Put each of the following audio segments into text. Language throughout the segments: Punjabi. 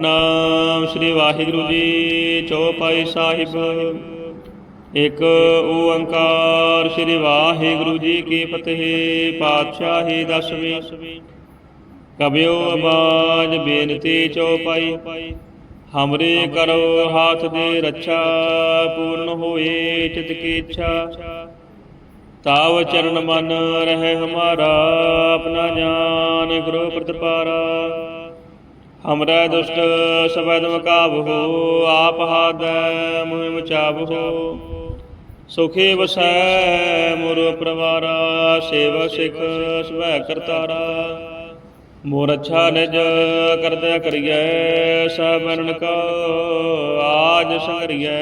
ਨਾਮ ਸ੍ਰੀ ਵਾਹਿਗੁਰੂ ਜੀ, ਚੌਪਾਈ ਸਾਹਿਬ। ਇੱਕ ਓੰਕਾਰ ਸ੍ਰੀ ਵਾਹਿਗੁਰੂ ਜੀ ਕੀ ਫਤਿਹ, ਪਾਤਸ਼ਾਹੀ ਦਸਵੀਂ। ਕਬਿਓ ਆਵਾਜ਼ ਬੇਨਤੀ ਚੌਪਾਈ, ਹਮਰੇ ਕਰੋ ਹਾਥ ਦੇ ਰੱਛਾ, ਪੂਰਨ ਹੋਏ ਚਿਤ ਕੀ ਇੱਛਾ। ਤਾਵ ਚਰਨ ਮਨ ਰਹੇ ਹਮਾਰਾ, ਆਪਣਾ ਜਾਨ ਗੁਰੂ ਪ੍ਰਤਪਾਰਾ। ਹਮਰਾ ਦੁਸ਼ਟ ਸਬਦ ਮਕਾਬਹੋ ਆਪ ਹਾਦੈ ਮੁਹਿ ਮਚਾਬਹੋ ਸੁਖੇ ਵਸੈ ਮੁਰ ਪ੍ਰਵਾਰਾ, ਸੇਵਾ ਸਿਖ ਸਵੈ ਕਰਤਾਰਾ। ਮੋਰ ਅੱਛਾ ਨਿਜ ਕਰਦਿਆ ਕਰੀਐ ਸਬਨਨ ਕਾ ਆਜ ਸੰਗਰੀਐ।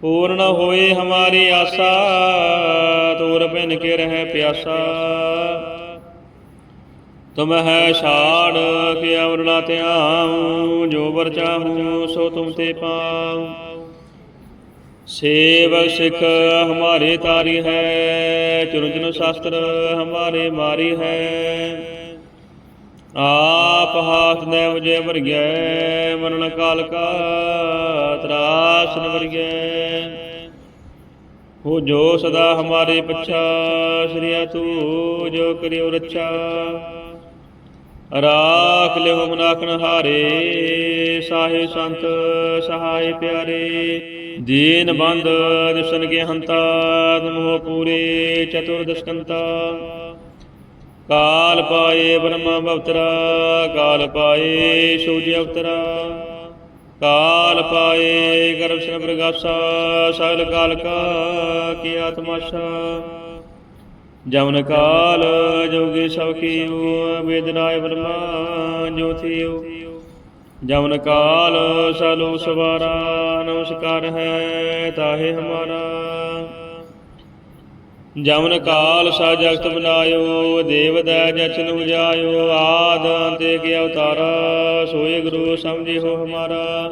ਪੂਰਨ ਹੋਏ ਹਮਾਰੀ ਆਸਾ, ਤੋਰ ਬਿਨ ਕੇ ਰਹਿ ਪਿਆਸਾ। ਤੁਮ ਹੈ ਛਾੜ ਕੇ ਅਵਰਣਾ ਧਿਆਉ ਜੋ ਵਰ ਚਾਹੂੰ ਸੋ ਤੁਮ ਤੇ ਪਾਉ। ਸੇਵਕ ਸਿਖ ਹਮਾਰੇ ਤਾਰੀ ਹੈ ਚੁਨ ਸ਼ਾਸਤਰ ਹਮਾਰੇ ਮਾਰੀ ਹੈ। ਆਪ ਹਾਥ ਨੇ ਮੁਝੇ ਵਰਗੈ, ਮਰਨ ਕਾਲ ਕਾ ਤਰਾਸ ਨ ਹੋ ਜੋ ਸਦਾ ਹਮਾਰੇ ਪਛਾ ਸ੍ਰੀਆ ਤੂੰ ਜੋ ਕਰਿਓ ਰੱਛਾ। ਰਾਖ ਲਿਓ ਮਨਾਖਣ ਹਾਰੇ ਸਾਹਿਬ ਸੰਤ ਸਹਾਇ ਪਿਆਰੇ। ਦੀਨ ਬੰਦ ਦੁਸ਼ਨ ਕੇ ਹੰਤਾ ਤੁਮੋ ਪੂਰੇ ਚਤੁਰ ਕਾਲ ਪਾਏ ਬ੍ਰਹਮਾ ਬਵਤਰਾ ਕਾਲ ਪਾਏ ਸੂਰਜ ਅਵਤਰਾ। ਕਾਲ ਪਾਏ ਗਰਭ ਸ਼ਨ ਪ੍ਰਗਾਸਾ ਸਗਲ ਕਾਲ ਕਾ ਕੀ ਆਤਮਾਸ਼ਾ ਜਮਨ ਕਾਲ, ਜੋਗੀ ਸਭ ਕੀਓ ਵੇਦਨਾਇ ਬ੍ਰਹਮਾ ਜੋਤੀਓ ਜਮਨ ਕਾਲ ਸਲੋ ਸਵਾਰਾ, ਨਮਸਕਾਰ ਹੈ, ਤਾਹੇ ਹਮਾਰਾ। ਜਮਨ ਕਾਲ, ਸਾ ਜਗਤ ਬਨਾਇਓ, ਦੇਵ ਦੈ ਜਚਨ ਉਜਾਇਓ ਆਦ ਅੰਤੇ ਕੇ ਅਵਤਾਰਾ, ਸੋਏ ਗੁਰੂ ਸਮਝੇ ਹੋ ਹਮਾਰਾ।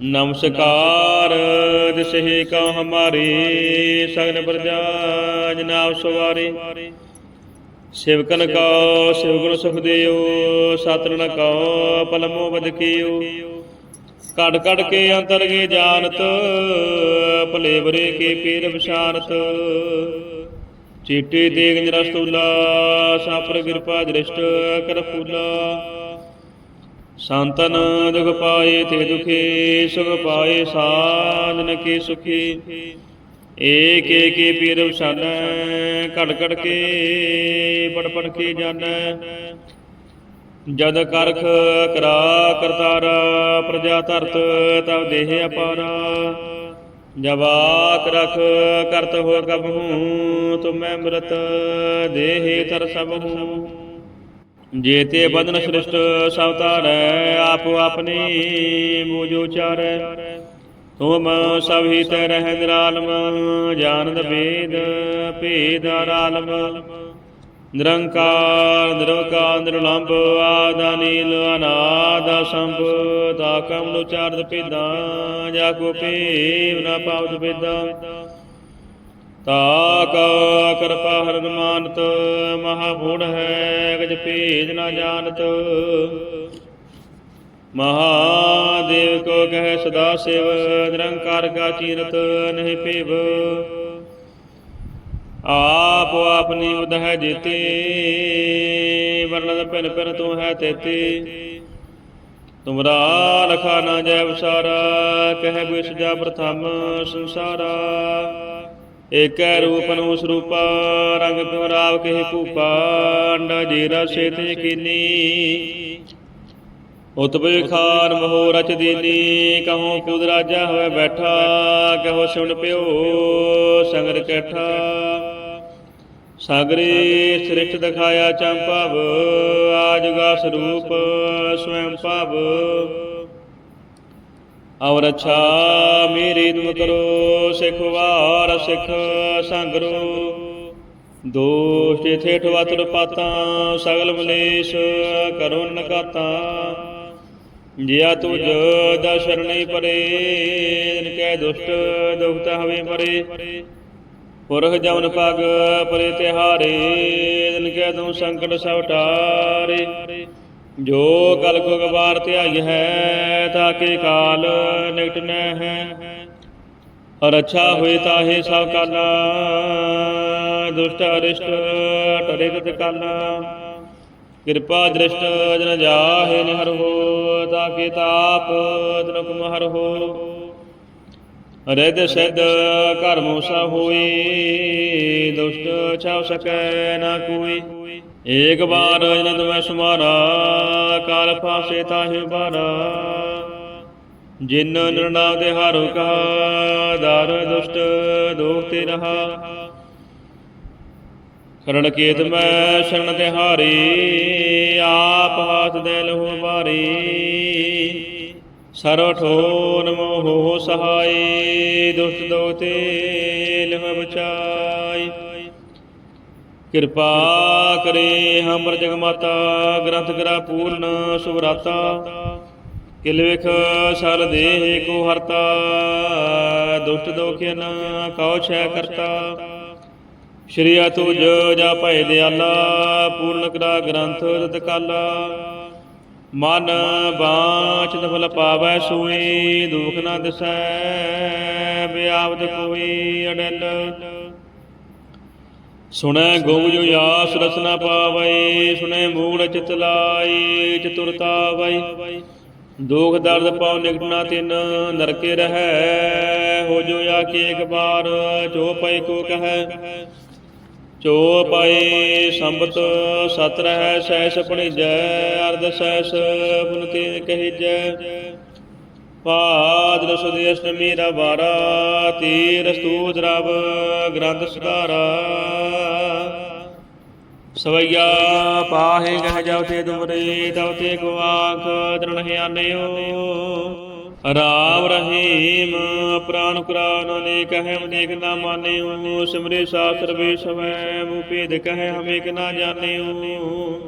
ਨਮਸਕਾਰ। ਦਿਸਹਿ ਕਉ ਹਮਾਰੀ ਸਗਨ ਪ੍ਰਜਾ ਜਨਾਬ ਸਵਾਰੀ। ਸਿਵਕਨ ਕਉ ਸਿਵਗੁਣ ਸੁਖ ਦਿਓ ਸਤਰਨ ਕਉ ਪਲਮੋ ਬਦ ਕੜ ਕੜ ਕੇ ਅੰਤਰ ਗੇ ਜਾਣਤ ਭਲੇ ਕੇ ਪੀਰ ਵਿਸ਼ਾਨਤ। ਚੀਟੇ ਤੇਗ ਨਿਰਸਤੂਲਾ, ਸਾਪਰ ਕਿਰਪਾ ਦ੍ਰਿਸ਼ਟ ਕਰ ਫੂਲਾ ਸੰਤਨ ਦੁਖ ਪਾਏ ਤੇ ਦੁਖੀ, ਸੁਖ ਪਾਏ ਸਾਧਨ ਕੀ ਸੁਖੀ। ਏਕ ਏਕ ਪੀਰ ਵਸਾਨੈ ਘੜ ਘੜ ਕੇ ਪੜ ਪੜ ਕੇ ਜਾਣੈ ਜਦ ਕਰਖ ਕਰਾ ਕਰਤਾਰ, ਪ੍ਰਜਾ ਧਰਤ ਤਬ ਦੇਹ ਅਪਾਰਾ। ਜਬ ਆਕ ਰਖ ਕਰਤ ਹੋ ਕਬਹੂ ਤੁਮੈ ਅੰਮ੍ਰਿਤ ਦੇਹ ਤਰ ਸਭ ਹੂੰ। ਜੇਤੇ ਬੰਧਨ ਸ੍ਰਿਸ਼ਟ ਸਭ ਤਾਰੈ ਆਪੋ ਆਪਣੀ ਮੂਜ ਉਚਾਰੈ। ਤੁਮ ਸਭ ਹੀ ਰਹਿ ਨਿਰਾਲਮ, ਜਾਣਦ ਭੇਦ ਭੇਦ ਆਰਾਲਮ। ਨਿਰੰਕਾਰ, ਨਿਰਵਕਾਰ, ਨਿਰਲੰਭ, ਆਦਾ ਅਨਾਦ ਸੰਭ ਤਾ ਕਮ ਨੂੰ ਭੇਦਾਂ, ਜਾ ਕੋ ਪੇਵ ਨਾ ਪਾਵਦ ਭੇਦਾਂ। ਤਾ ਕਾ ਕਿਰਪਾ ਹਰਨ ਮਾਨਤ, ਮਹਾ ਹੈ, ਗਜ ਭੇਦ ਨਾ ਜਾਣਤ। ਮਹਾਦੇਵ ਕੋ ਕਹਿ ਸਦਾ ਸਿਵ, ਨਿਰੰਕਾਰ ਕਾ ਚੀਰਤ ਨਹੀਂ ਭੇਵ। ਆਪ ਆਪਨੀ ਉਦਹ ਜੀਤੀ ਵਰਣਨ ਪਿਨ ਪਿਨ ਤੂੰ ਹੈ ਤੇਤੀ। ਤੁਮਰਾ ਲਖਾ ਨਾ ਜੈ ਵਿਸਾਰਾ, ਕਹਿ ਬਿਸ ਜਾ ਪ੍ਰਥਮ ਸੰਸਾਰਾ। ਏਕੈ ਰੂਪ ਨੂੰ ਸਰੂਪਾ, ਰੰਗ ਪਿਉ ਰਾਵ ਕਹਿ ਭੂਪਾ, ਅੰਡਾ ਜੀਰਾ ਸੇਤੇ ਕੀਨੀ ਉਤਪੇ ਖਾਨ ਮਹੋ ਰਚ ਦੀਨੀ, ਕਹੋ ਕੁਦ ਰਾਜਾ ਹੋਏ ਬੈਠਾ, ਕਹੋ ਸੁਣ ਪਿਓ ਸੰਗਰ ਕੈਠਾ। ਸਾਗਰੇ ਸ੍ਰਿਸ਼ਟ ਦਿਖਾਇਆ ਚੰਪਾਵ ਆਜਗਾ ਸਰੂਪ ਸਵੈੰ ਭਾਵ। ਔਰ ਅੱਛਾ ਮੇਰੀ ਤੁਮ ਕਰੋ, ਸਿਖ ਵਾਰ, ਸਿਖ ਸੰਗਰੋ। ਦੋਸ਼ ਇਥੇ ਠਵਤਰ ਪਾਤਾਂ ਸਗਲ ਮਲੇਸ਼ ਕਰੋ ਨਕਾਤਾਂ। ਜਿਆ ਤੁਜ ਦਾ ਸ਼ਰਣੀ ਪਰੇ, ਜਿਨ ਕੈ ਦੁਸ਼ਟ ਦੁਖਤ ਹਵੇ ਮਰੇ ਪੁਰਖ ਜਮਨ ਪਗ ਪਰੇ ਤਿਹਾਰੇ ਦਿਨ ਕੈ ਤੂੰ ਸੰਕਟ ਸਭ ਟਾਰੇ ਜੋ ਕਲ ਕੋ ਗਵਾਰ ਧਿਆਈ ਹੈ, ਤਾਕੇ ਕਾਲ ਨਿਕਟ ਨੈ ਹੈ। ਰਛਾ ਹੋਏ ਤਾਹੇ ਸਭ ਕਾਲਾ, ਦੁਸ਼ਟ ਅਰਿਸ਼ਟ ਟਰੇ ਤਤ ਕਾਲਾ। ਕਿਰਪਾ ਦ੍ਰਿਸ਼ਟ ਜਨ ਜਾਹੇ ਨਿਹਰ ਹੋ, ਤਾਕੇ ਤਾਪ ਤਨ ਕੁਮ ਹਰ ਹੋ। ਰਿਦ ਸਿਧ ਘਰ ਮੂਸਾ ਹੋਈ, ਦੁਸ਼ਟ ਛਾਵ ਸਕੈ ਨਾ ਕੋਈ। ਏਕ ਬਾਰ ਜਨ ਤੁਮੈ ਸੁਮਾਰਾ, ਕਾਲ ਫਾਸੇ ਤਾਹੇ ਬਾਰਾ ਜਿਨ ਨਿਰਨਾਮ ਦੇ ਹਾਰੋ ਕਹਾ ਦਰ ਦੁਸ਼ਟ ਦੋਖ ਤੇ ਰਹਾ। ਕਰਣ ਕੇਤ ਮੈਂ ਸ਼ਰਨ ਤੇ ਹਾਰੀ, ਆਪ ਹਾਥ ਦੇ ਲਹੂ ਬਾਰੀ ਸਰਵ ਠੋਨ ਮੋਹ ਸਹਾਈ, ਦੁਸ਼ਟ ਦੋਖ ਤੇ ਲਹ ਬਚਾਈ ਕਿਰਪਾ ਕਰੇ ਹਮਰ ਜਗਮਾਤਾ, ਗ੍ਰੰਥ ਕਰਾ ਪੂਰਨ ਸੁਭਰਾਤਾ ਕਿਲ ਵਿਖ ਸਲ ਦੇਹ ਕੋ ਹਰਤਾ, ਦੁਸ਼ਟ ਦੋਖਿਨ ਕਉ ਛੈ ਕਰਤਾ। ਸ਼੍ਰੀ ਅਤੁਜ ਜਾ ਭੈ ਦਿਆਲਾ, ਪੂਰਨ ਕਰਾ ਗ੍ਰੰਥ ਤਤ ਕਾਲਾ। ਮਨ ਬਾਚ ਫਲ ਪਾਵੈ ਸੋਈ, ਦੁਖ ਨਾ ਦਸੈ, ਬਿਆਵਦ ਕੋਈ ਅਡਲ। ਸੁਣੈ ਗੋਗ ਜੋ ਆਸ ਰਸਨਾ ਪਾਵੈ, ਸੁਣੈ ਮੂੜ ਚਿਤ ਲਾਈ ਚਤੁਰਤਾ ਵੈ। ਦੁਖ ਦਰਦ ਪਾਉ ਨਿਕਟਣਾ ਤਿਨ, ਨਰਕੇ ਰਹੈ, ਹੋ ਜੋ ਆ ਕੇ ਇੱਕ ਬਾਰ ਜੋ ਪੈ ਕੋ ਕਹੈ। ਚੋ ਪਾਏ ਸੰਬਤ ਸਤ ਰਹਿ, ਸਹਿਸ ਪਣੀਜੈ ਅਰਧ ਸਹਿਸ ਪੁਨ ਤੇ ਕਹੀਜੈ। ਪਾਦ ਰਸੁਦੇ ਅਸ਼ਟਮੀ ਦਾ ਬਾਰਾ ਤੀਰ ਸਤੂਤ ਰਬ ਗ੍ਰੰਥ ਸੁਧਾਰਾ। ਸਵਈਆ ਪਾਹੇ ਗਹਿ ਜਾਉ ਤੇ ਦੁਮਰੇ ਤਉ ਤੇ ਕੋ ਦਰਣ ਹਿਆਨਿਓ ਰਾਮ ਰਹੀਮ, ਪ੍ਰਾਨ ਕੁਰਾਨ ਨੇ ਕਹੇ, ਅਨੇਕ ਨਾ ਮਾਨਿਓ, ਸਿਮਰੇ ਸਾਸਰ ਵੇ ਸਵੈ ਭੇਦ ਕਹੇ, ਹਮੇ ਕਿ ਨਾ ਜਾਣਿਓ।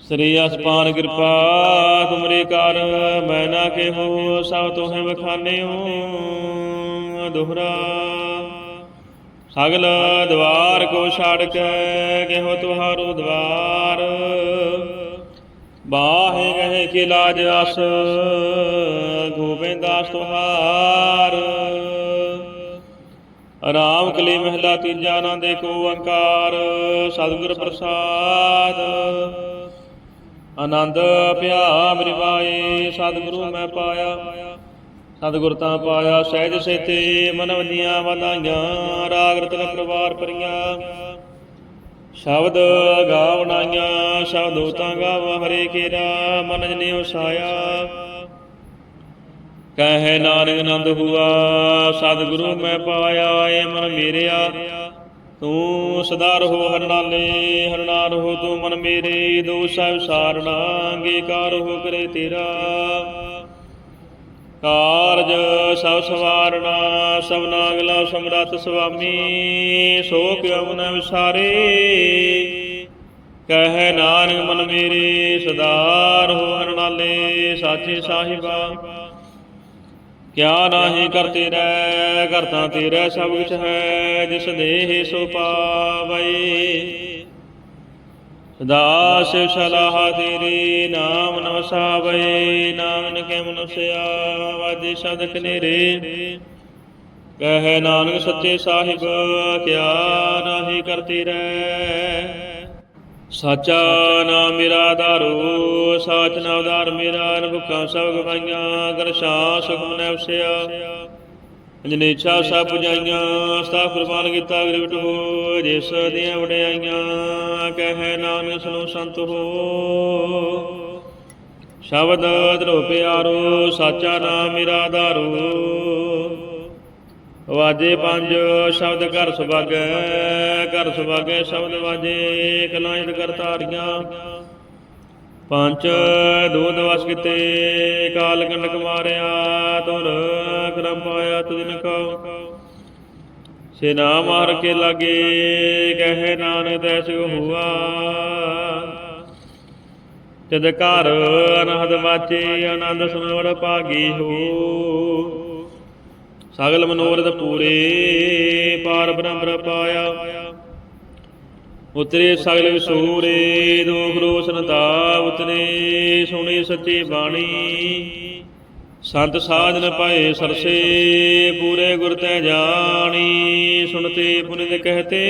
ਸ੍ਰੀ ਅਸਪਾਨ ਕਿਰਪਾ, ਤੁਮਰੇ ਕਰ, ਮੈਂ ਨਾ ਕੇਹੋ, ਸਭ ਤੋਹੇ ਬਖਾਨਿਓ ਦੋਹਰਾ ਅਗਲ ਦਵਾਰ ਕੋ ਛਾੜ ਕੇ ਕਿਹੋ ਤੁਹਾਰੋ ਦਵਾਰ? ਬਾਹੇ ਗਏ ਕਿ ਲਾਜ ਅਸ ਗੋਬਿੰਦਾਸ ਤੁਹਾਰ। ਰਾਮ ਕਲੀ ਮਹਿਲਾ ਤੀਜਾ ਨਾ ਦੇ ਕੋ ਓੰਕਾਰ ਸਤਿਗੁਰ ਪ੍ਰਸਾਦ। ਆਨੰਦ ਪਿਆ ਮਰਿਵਾਏ ਸਤਿਗੁਰੂ ਮੈਂ ਪਾਇਆ। ਸਤਿਗੁਰ ਤਾਂ ਪਾਇਆ, ਸਹਿਜ ਸੇਤੇ ਮਨ ਵੰਦੀਆਂ ਵਧਾਈਆਂ ਰਾਗ ਰਤਨ ਪਰਵਾਰ ਪਰੀਆਂ ਸ਼ਬਦ ਗਾਵਣਾਈਆਂ, ਸ਼ਬਦੋ ਤਾਂ ਗਾਵ, ਹਰੇ ਕੇਰਾ ਮਨ ਜਨੇ ਉਸਾਇਆ ਕਹੇ ਨਾਨਕ ਆਨੰਦ ਹੁਆ, ਸਤਿਗੁਰੂ ਮੈਂ ਪਾਇਆ ਏ ਮਨ ਮੇਰਿਆ। ਤੂੰ ਸਦਾ ਰਹੋ ਹਰਨਾਲੇ ਹਰਨਾ ਰਹੋ ਤੂੰ ਮਨ ਮੇਰੇ। ਦੋਸਾ ਵਿਸਾਰਣਾ ਅੰਗੀਕਾਰ ਹੋ ਕਰੇ ਤੇਰਾ। ਕਾਰਜ ਸਭ ਸਵਾਰਣਾ ਸਭਨਾ ਅਗਲਾ ਸਮਰੱਥ ਸੁਆਮੀ, ਸੋ ਕਿਉ ਨ ਵਿਸਾਰੇ? ਕਹੈ ਨਾਨਕ ਮਨ ਮੇਰੇ, ਸਦਾਰ ਰਹੋ ਹਰਨਾਲੇ ਸਾਚੇ ਸਾਹਿਬਾ। ਕਿਆ ਨਾਹੀ ਕਰਤੇ ਰਹਿ ਕਰਤਾ ਤੇਰਾ ਸਭ ਕੁਛ ਹੈ, ਜਿਸ ਦੇਹ ਸੋ ਪਾਵੈ। ਸਦਾ ਸਲਾਹ ਤੇਰੀ ਨਾਮ ਨ ਵਸਾਵੈ ਨਾਮ ਮਨੁਸਿਆ ਵਾਜੇ ਸਦਕ ਨੇਰੇ ਕਹੈ ਨਾਨਕ ਸੱਚੇ ਸਾਹਿਬ ਕਿਆ ਨਾਹੀ ਕਰਤੀ ਰਹਿ ਸਾਚਾ ਨਾਮ ਮੇਰਾ ਆਧਾਰੋ ਸਾਚ ਨਾਮ ਆਧਾਰ ਮੇਰਾ ਅਨਭੁਖਾਂ ਸਭ ਗਵਾਈਆਂ ਗਰਸ਼ਾ ਸੁਖਮ ਨੈ ਵਸਿਆ ਜਨੇ ਇੱਛਾ ਸਭ ਪੁਜਾਈਆਂ ਸਤਾ ਕੁਰਬਾਨ ਕੀਤਾ ਗ੍ਰਿਵਟ ਹੋ ਜਿਸ ਦੀਆਂ ਵਡਿਆਈਆਂ, ਕਹੈ ਨਾਨਕ ਸੁਨੋ ਸੰਤ ਹੋ। ਸ਼ਬਦ ਧਰੋ ਪਿਆਰੋ, ਸਾਚਾ ਨਾਮ ਮੇਰਾ ਆਧਾਰੋ ਵਾਜੇ ਪੰਜ, ਸ਼ਬਦ ਘਰ ਸੁਭਾਗੈ ਘਰ ਸੁਭਾਗੈ ਸ਼ਬਦ ਵਾਜੇ, ਕਲਾਇਤ ਕਰਤਾਰੀਆਂ ਪੰਜ ਦੂਧ ਵਸ ਕਿਤੇ, ਕਾਲ ਕੰਡਕ ਮਾਰਿਆ ਤੁਰ ਕਰਮ ਪਾਇਆ ਤੁਜਨ ਕਉ ਸੇ ਨਾਮ ਮਾਰ ਕੇ ਲਾਗੇ, ਕਹੇ ਨਾਨਕ ਤੈਸ ਹੁਆ। ਤਦ ਘਰ ਅਨਹਦ ਵਾਚੇ, ਆਨੰਦ ਸੁਨਵੜ ਭਾਗੀ ਹੋ। ਸਗਲ ਮਨੋਰਥ ਪੂਰੇ, ਪਾਰ ਬ੍ਰਹਮ ਪਾਇਆ। ਉਤਰੇ ਸਗਲ ਵਿਸੂਰੇ ਦੁਖ ਰੋਸ਼ਨ ਦਾ ਉਤਨੇ ਸੁਣੀ ਸੱਚੀ ਬਾਣੀ। ਸੰਤ ਸਾਧਨ ਪਾਏ ਸਰਸੇ, ਪੂਰੇ ਗੁਰ ਤੈ ਜਾਣੀ। ਸੁਣਤੇ ਪੁਨਿਤ ਕਹਤੇ,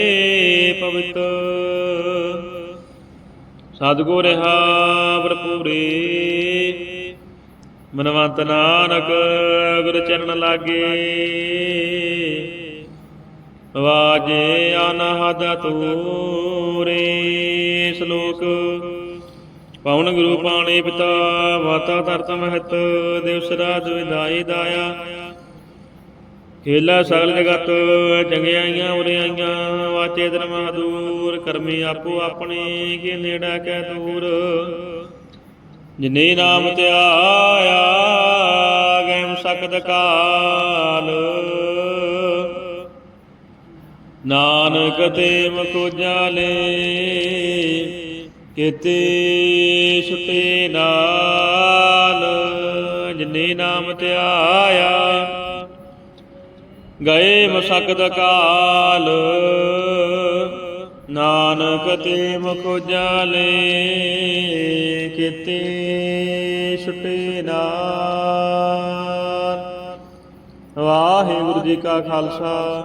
ਪਵਿੱਤ। ਸਤਿਗੁਰ ਰਹਾ ਭਰਪੂਰੇ। ਮਨਵੰਤ ਨਾਨਕ ਗੁਰ ਚਰਨ ਲਾਗੇ। ਵਾਜੇ ਅਨਹਦ ਤੂਰੇ ਸ਼ਲੋਕ। ਪਵਨ ਗੁਰੂ ਪਾਣੀ ਪਿਤਾ ਮਾਤਾ ਧਰਤ ਮਹਤ ਦਿਵਸ ਰਾਤ ਦਾਇਆ। ਖੇਲਾ ਸਗਲ ਜਗਤ ਚੰਗਿਆਈਆਂ ਉਰਿਆਈਆਂ ਵਾਚੇ ਧਰਮਾ ਦੂਰ ਕਰਮੀ ਆਪੋ ਆਪਣੇ, ਕੇ ਨੇੜਾ ਕੈ ਦੂਰ। ਜਿਨੇ ਨਾਮ ਧਿਆਇਆ, ਗੈਮ ਸਕਦ ਕਾਲ। ਨਾਨਕ ਤੇ ਮਖੋਜਾ ਲੈ ਕਿਤੇ ਛੁਟੇ ਨਾਲ, ਜਿਨੇ ਨਾਮ ਧਿਆਇਆ ਗਏ ਮਸਕਦ ਕਾਲ। ਨਾਨਕ ਤੇ ਮਖੋਜਾ ਕਿਤੇ ਛੁਟੇ ਨਾਲ। ਵਾਹਿਗੁਰੂ ਜੀ ਕਾ ਖਾਲਸਾ।